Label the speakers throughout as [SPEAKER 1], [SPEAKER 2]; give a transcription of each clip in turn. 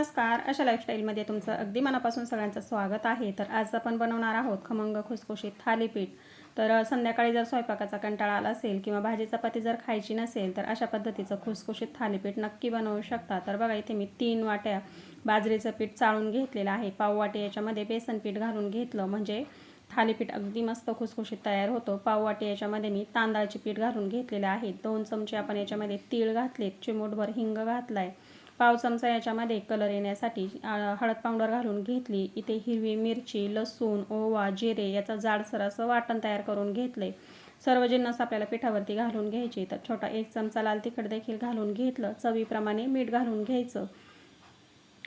[SPEAKER 1] नमस्कार. अशा लाईफस्टाईलमध्ये तुमचं अगदी मनापासून सगळ्यांचं स्वागत आहे. तर आज आपण बनवणार आहोत खमंग खुसखुशीत थालीपीठ. तर संध्याकाळी जर स्वयंपाकाचा कंटाळा आला असेल किंवा भाजी चपाती जर खायची नसेल तर अशा पद्धतीचं खुसखुशीत थालीपीठ नक्की बनवू शकता. तर बघा इथे मी तीन वाट्या बाजरीचं पीठ चाळून घेतलेलं आहे. पाव वाटे याच्यामध्ये बेसन पीठ घालून घेतलं. म्हणजे थालीपीठ अगदी मस्त खुसखुशीत तयार होतो. पाव वाटी याच्यामध्ये मी तांदळाचे पीठ घालून घेतलेले आहे. दोन चमचे आपण याच्यामध्ये तीळ घातलेत. चिमूटभर हिंग घातलाय. पाव चमचा याच्यामध्ये कलर येण्यासाठी हळद पावडर घालून घेतली. इथे हिरवी मिरची लसूण ओवा जिरे याचा जाडसर असं वाटण तयार करून घेतले सर्व जिन्नस आपल्याला पिठावरती घालून घ्यायचे. तर छोटा एक चमचा लाल तिखट देखील घालून घेतलं. चवीप्रमाणे मीठ घालून घ्यायचं.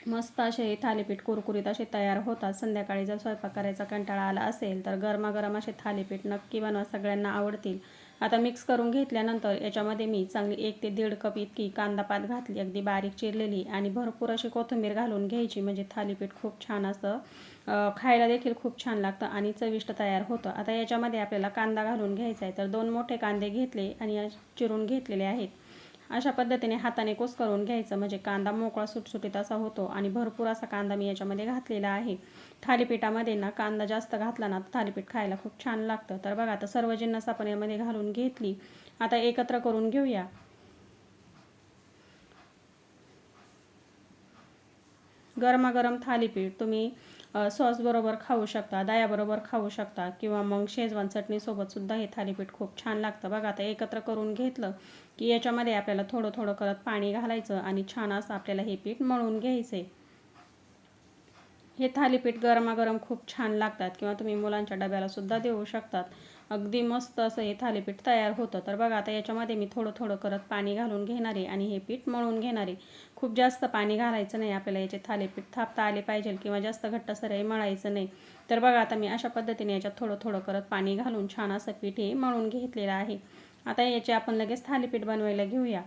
[SPEAKER 1] मस्त असे थालीपीठ कुरकुरीत असे तयार होतात. संध्याकाळी जर स्वयंपाक करायचा कंटाळा आला असेल तर गरमागरम असे थालीपीठ नक्की बनवा. सगळ्यांना आवडतील. आता मिक्स करून घेतल्यानंतर याच्यामध्ये मी चांगली एक ते दीड कप इतकी कांदा पात घातली अगदी बारीक चिरलेली आणि भरपूर अशी कोथिंबीर घालून घ्यायची. म्हणजे थालीपीठ खूप छान असं खायला देखील खूप छान लागतं आणि चविष्ट तयार होतं. आता याच्यामध्ये आपल्याला कांदा घालून घ्यायचा आहे तर दोन मोठे कांदे घेतले आणि या चिरून घेतलेले आहेत. अशा पद्धतीने हाताने कोस करून घ्यायचं. म्हणजे कांदा मोकळा सुटसुटीत असा होतो आणि भरपूर असा कांदा मी याच्यामध्ये घातलेला आहे. थालीपीठामध्ये ना कांदा जास्त घातला ना थालीपीठ खायला खूप छान लागतं. तर बघा आता सर्व जिन्नस आपण यामध्ये घालून घेतली. आता एकत्र करून घेऊया. गरमागरम थालीपीठ तुम्ही सॉसबरोबर खाऊ शकता दह्याबरोबर खाऊ शकता किंवा मग शेजवान चटणीसोबतसुद्धा हे थालीपीठ खूप छान लागतं. बघा आता एकत्र करून घेतलं की याच्यामध्ये आपल्याला थोडं थोडं करत पाणी घालायचं आणि छान असं आपल्याला हे पीठ मळून घ्यायचं हे थालीपीठ गरमागरम खूप छान लागतात किंवा तुम्ही मुलांच्या डब्याला सुद्धा देऊ शकतात. अगदी मस्त असं हे थालीपीठ तयार होतं. तर बघा आता याच्यामध्ये मी थोडं थोडं करत पाणी घालून घेणार आहे आणि हे पीठ मळून घेणार. आहे खूप जास्त पाणी घालायचं नाही आपल्याला याचे थालीपीठ थापता आले पाहिजे किंवा जास्त घट्टसरही मळायचं नाही. तर बघा आता मी अशा पद्धतीने याच्यात थोडं थोडं करत पाणी घालून छान असं पीठ हे मळून घेतलेलं आहे. आता याचे आपण लगेच थालीपीठ बनवायला घेऊया.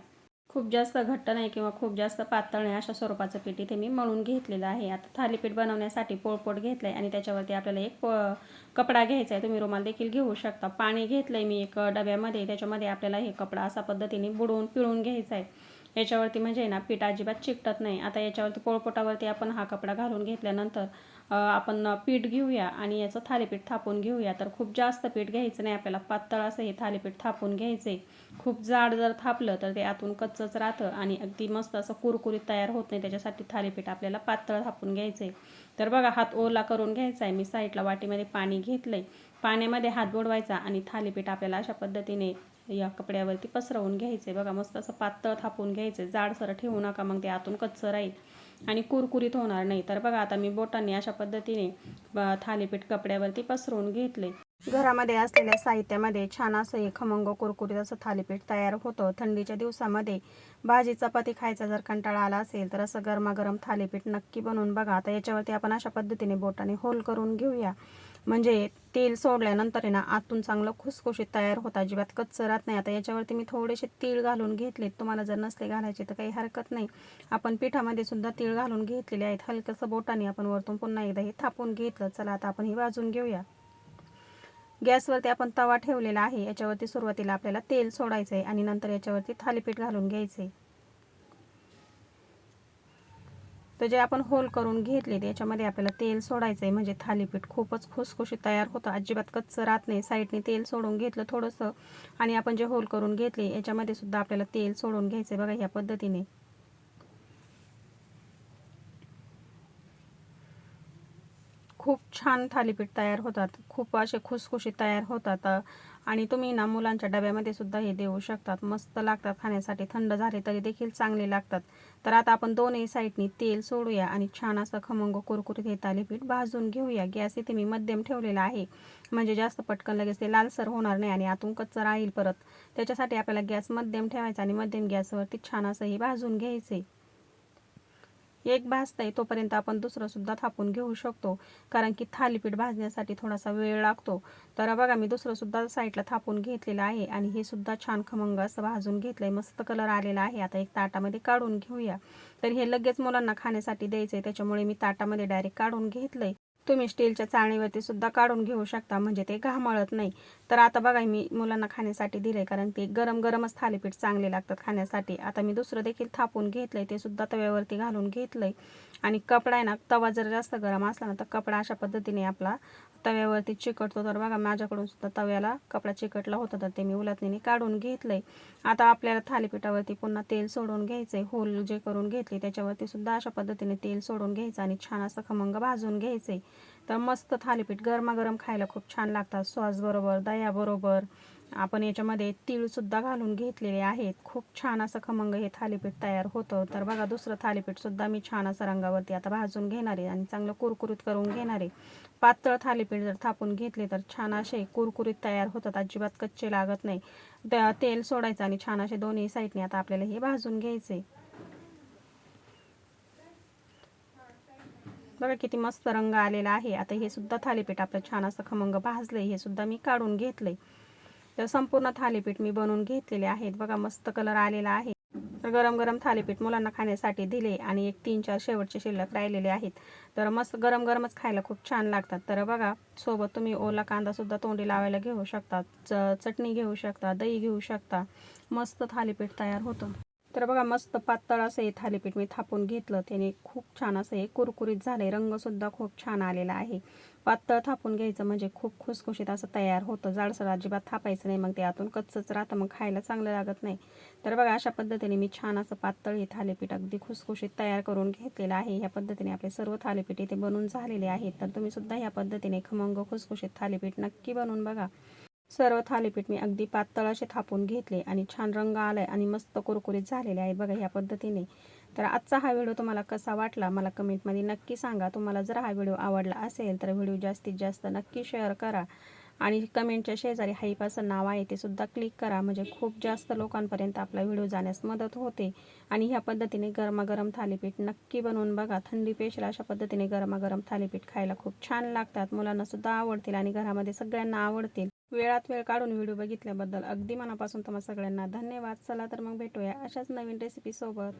[SPEAKER 1] खूप जास्त घट्ट नाही किंवा खूप जास्त पातळ नाही अशा स्वरूपाचं पीठ इथे मी मळून घेतलेलं आहे. आता थालीपीठ बनवण्यासाठी पोळपोट घेतलं आहे आणि त्याच्यावरती आपल्याला एक प- कपडा घ्यायचा आहे. तुम्ही रुमाल देखील घेऊ शकता. पाणी घेतलं आहे मी एक डब्यामध्ये. त्याच्यामध्ये आपल्याला हे कपडा असा पद्धतीने बुडवून पिळून घ्यायचा आहे. याच्यावरती म्हणजे ना पीठ अजिबात चिकटत नाही. आता याच्यावरती पोळपोटावरती आपण हा कपडा घालून घेतल्यानंतर आपण पीठ घेऊया आणि याचं थालीपीठ थापून घेऊया. तर खूप जास्त पीठ घ्यायचं नाही आपल्याला. पातळ असं हे थालीपीठ थापून घ्यायचे खूप जाड जर थापलं तर ते आतून कच्चंच राहतं आणि अगदी मस्त असं कुरकुरीत तयार होत नाही. त्याच्यासाठी थालीपीठ आपल्याला पातळ थापून घ्यायचे तर बघा हात ओला करून घ्यायचा आहे मी साईडला वाटीमध्ये पाणी घेतलंय. पाण्यामध्ये हात बुडवायचा आणि थालीपीठ आपल्याला अशा पद्धतीने या कपड्यावरती पसरवून घ्यायचे बघा मस्त असं पातळ थापून घ्यायचे जाडसर ठेवू नका मग ते आतून कच्चं राहील आणि कुरकुरीत होणार नाही. तर बघा आता मी बोटांनी अशा पद्धतीने थालीपीठ कपड्यावरती पसरवून घेतले घरामध्ये असलेल्या साहित्यामध्ये छान असं हे खमंग कुरकुरीत असं थालीपीठ तयार होतं. थंडीच्या दिवसामध्ये भाजी चपाती खायचा जर कंटाळा आला असेल तर असं गरमागरम थालीपीठ नक्की बनवून बघा. आता याच्यावरती आपण अशा पद्धतीने बोटाने होल करून घेऊया. म्हणजे तेल सोडल्यानंतर आहे ना आतून चांगलं खुसखुशीत तयार होतं. अजिबात कच्चं राहत नाही. आता याच्यावरती मी थोडेसे तीळ घालून घेतलेत. तुम्हाला जर नसले घालायचे तर काही हरकत नाही. आपण पिठामध्ये सुद्धा तीळ घालून घेतलेले आहेत. हलकंसं बोटाने आपण वरतून पुन्हा एकदा हे थापून घेतलं. चला आता आपण हे वाजून घेऊया. गॅसवरती आपण तवा ठेवलेला आहे. याच्यावरती सुरुवातीला आपल्याला तेल सोडायचं आहे आणि नंतर याच्यावरती थालीपीठ घालून घ्यायचं आहे तर जे आपण होल करून घेतले याच्यामध्ये आपल्याला तेल सोडायचं आहे म्हणजे थालीपीठ खूपच खुसखुशीत तयार होतं. अजिबात कच्चं राहत नाही. साईडने तेल सोडून घेतलं थोडंसं. आणि आपण जे होल करून घेतले याच्यामध्ये सुद्धा आपल्याला तेल सोडून घ्यायचं आहे बघा ह्या पद्धतीने खूप छान थालीपीठ तयार होतात. खूप असे खुसखुशीत तयार होतात. आणि तुम्ही ना मुलांच्या डब्यामध्ये सुद्धा हे देऊ शकतात. मस्त लागतात खाण्यासाठी. थंड झाले तरी देखील चांगले लागतात. तर आता आपण दोन्ही साईडनी तेल सोडूया आणि छान असं खमंग कुरकुरीत हे थालीपीठ भाजून घेऊया. गॅस इथे मी मध्यम ठेवलेला आहे. म्हणजे जास्त पटकन लगेच ते लालसर होणार नाही आणि आतून कच्चा राहील परत. त्याच्यासाठी आपल्याला गॅस मध्यम ठेवायचा आणि मध्यम गॅसवरती छान असं हे भाजून घ्यायचे. एक भाजतंय तोपर्यंत आपण दुसरंसुद्धा थापून घेऊ शकतो. कारण की थालीपीठ भाजण्यासाठी थोडासा वेळ लागतो. तर बघा मी दुसरंसुद्धा साईडला थापून घेतलेलं आहे आणि हे सुद्धा छान खमंग असं भाजून घेतलंय. मस्त कलर आलेला आहे. आता एक ताटामध्ये काढून घेऊया. तर हे लगेच मुलांना खाण्यासाठी द्यायचं आहे त्याच्यामुळे मी ताटामध्ये डायरेक्ट काढून घेतलंय. तुम्ही स्टीलच्या चाळणीवरती सुद्धा काढून घेऊ शकता म्हणजे ते घामळत नाही. तर आता बघा मी मुलांना खाण्यासाठी दिले कारण ते गरम गरमच थालीपीठ चांगले लागतात खाण्यासाठी. आता मी दुसरं देखील थापून घेतलंय ते सुद्धा तव्यावरती घालून घेतलंय. आणि कपडा आहे ना तवा जर जास्त गरम असला ना तर कपडा अशा पद्धतीने आपला तव्यावरती चिकटतो. तर बघा माझ्याकडून सुद्धा तव्याला कपडा चिकटला होता तर ते मी उलातणीने काढून घेतलंय. आता आपल्याला थालीपीठावरती पुन्हा तेल सोडून घ्यायचंय. होल जे करून घेतले त्याच्यावरती सुद्धा अशा पद्धतीने तेल सोडून घ्यायचं आणि छान असं खमंग भाजून घ्यायचंय. तर मस्त थालीपीठ गरमागरम खायला खूप छान लागतात. सॉसबरोबर दह्याबरोबर आपण याच्यामध्ये तीळसुद्धा घालून घेतलेले आहेत. खूप छान असं खमंग हे थालीपीठ तयार होतं. तर बघा दुसरं थालीपीठसुद्धा मी छान असं रंगावरती आता भाजून घेणार आहे आणि चांगलं कुरकुरीत करून घेणार आहे. पातळ थालीपीठ जर थापून घेतले तर छान असे कुरकुरीत तयार होतात. अजिबात कच्चे लागत नाही. तेल सोडायचं आणि छान असे दोन्ही साईडने आता आपल्याला हे भाजून घ्यायचे बघा किती मस्त रंग आलेला आहे. आता हे सुद्धा थालीपीठ आपलं छान असं खमंग भाजलंय. हे सुद्धा मी काढून घेतलंय. तर संपूर्ण थालीपीठ मी बनवून घेतलेले आहेत. बघा मस्त कलर आलेला आहे. तर गरम गरम थालीपीठ मुलांना खाण्यासाठी दिले आणि एक तीन चार शेवटचे शिल्लक राहिलेले आहेत. तर मस्त गरम गरमच खायला खूप छान लागतात. तर बघा सोबत तुम्ही ओला कांदा सुद्धा तोंडी लावायला घेऊ शकता. च चटणी घेऊ शकता दही घेऊ शकता. मस्त थालीपीठ तयार होतं. तर बघा मस्त पातळ असं हे थालीपीठ मी थापून घेतलं. त्याने खूप छान असं हे कुरकुरीत झाले रंगसुद्धा खूप छान आलेला आहे. पातळ थापून घ्यायचं म्हणजे खूप खुसखुशीत असं तयार होतं. जाडसर अजिबात थापायचं नाही. मग ते आतून कच्चंच राहतं. मग खायला चांगलं लागत नाही. तर बघा अशा पद्धतीने मी छान असं पातळ हे थालीपीठ अगदी खुसखुशीत तयार करून घेतलेलं आहे. ह्या पद्धतीने आपले सर्व थालीपीठ इथे बनून झालेले आहेत. तर तुम्ही सुद्धा ह्या पद्धतीने खमंग खुसखुशीत थालीपीठ नक्की बनवून बघा. सर्व थालीपीठ मी अगदी पातळ असे थापून घेतले आणि छान रंग आलाय आणि मस्त कुरकुरीत झालेले आहेत. बघा ह्या पद्धतीने. तर आजचा हा व्हिडिओ तुम्हाला कसा वाटला? मला कमेंटमध्ये नक्की सांगा. तुम्हाला जर हा व्हिडिओ आवडला असेल तर व्हिडिओ जास्तीत जास्त नक्की शेअर करा. आणि कमेंटच्या शेजारी हाईपाचं नाव आहे ते सुद्धा क्लिक करा. म्हणजे खूप जास्त लोकांपर्यंत आपला व्हिडिओ जाण्यास मदत होते. आणि ह्या पद्धतीने गरमागरम थालीपीठ नक्की बनवून बघा. थंडी पेशल अशा पद्धतीने गरमागरम थालीपीठ खायला खूप छान लागतात. मुलांनासुद्धा आवडतील आणि घरामध्ये सगळ्यांना आवडतील. वेळात वेळ काढून व्हिडिओ बघितल्याबद्दल अगदी मनापासून तुम्हाला सगळ्यांना धन्यवाद. चला तर मग भेटूया अशाच नवीन रेसिपीसोबत